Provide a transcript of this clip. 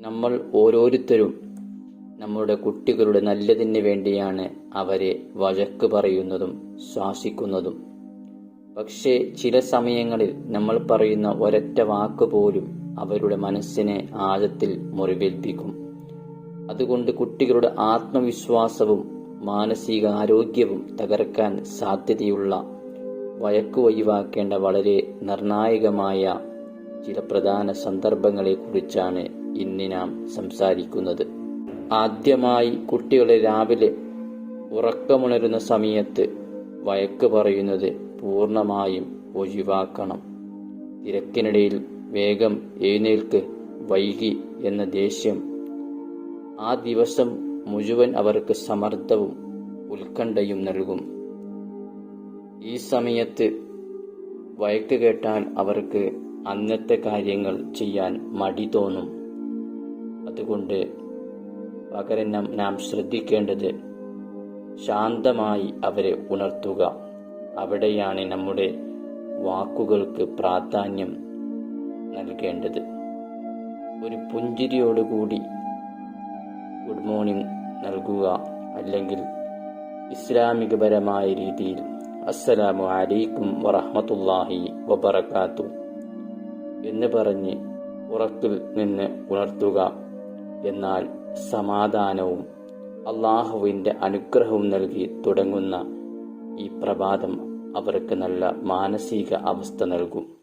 നമ്മൾ ഓരോരുത്തരും നമ്മുടെ കുട്ടികളുടെ നല്ലതിന് വേണ്ടിയാണ് അവരെ വഴക്ക് പറയുന്നതും ശാസിക്കുന്നതും. പക്ഷേ ചില സമയങ്ങളിൽ നമ്മൾ പറയുന്ന ഒരൊറ്റ വാക്ക് പോലും അവരുടെ മനസ്സിനെ ആഴത്തിൽ മുറിവേൽപ്പിക്കും. അതുകൊണ്ട് കുട്ടികളുടെ ആത്മവിശ്വാസവും മാനസിക ആരോഗ്യവും തകർക്കാൻ സാധ്യതയുള്ള വഴക്ക് ഒഴിവാക്കേണ്ട വളരെ നിർണായകമായ ചില പ്രധാന സന്ദർഭങ്ങളെക്കുറിച്ചാണ് ഇന്ന് നാം സംസാരിക്കുന്നത്. ആദ്യമായി കുട്ടികളെ രാവിലെ ഉറക്കമുണരുന്ന സമയത്ത് വഴക്ക് പറയുന്നത് പൂർണമായും ഒഴിവാക്കണം. തിരക്കിനിടയിൽ വേഗം എഴുന്നേൽക്ക് വൈകി എന്ന ദേഷ്യം. ആ ദിവസം മുഴുവൻ അവർക്ക് സമ്മർദ്ദവും ഉത്കണ്ഠയും നൽകും. ഈ സമയത്ത് വഴക്ക് കേട്ടാൽ അവർക്ക് അന്നത്തെ കാര്യങ്ങൾ ചെയ്യാൻ മടി തോന്നും. അതുകൊണ്ട് പകരം നാം ശ്രദ്ധിക്കേണ്ടത് ശാന്തമായി അവരെ ഉണർത്തുക. അവിടെയാണ് നമ്മുടെ വാക്കുകൾക്ക് പ്രാധാന്യം നൽകേണ്ടത്. ഒരു പുഞ്ചിരിയോടുകൂടി ഗുഡ് മോർണിംഗ് നൽകുക അല്ലെങ്കിൽ ഇസ്ലാമികപരമായ രീതിയിൽ അസ്സലാമു അലൈക്കും വറഹമത്തുല്ലാഹി വബറകാത്തു എന്ന് പറഞ്ഞ് ഉറക്കിൽ നിന്ന് ഉണർത്തുക. എന്നാൽ സമാധാനവും അള്ളാഹുവിന്റെ അനുഗ്രഹവും നൽകി തുടങ്ങുന്ന ഈ പ്രഭാതം അവർക്ക് നല്ല മാനസിക അവസ്ഥ നൽകും.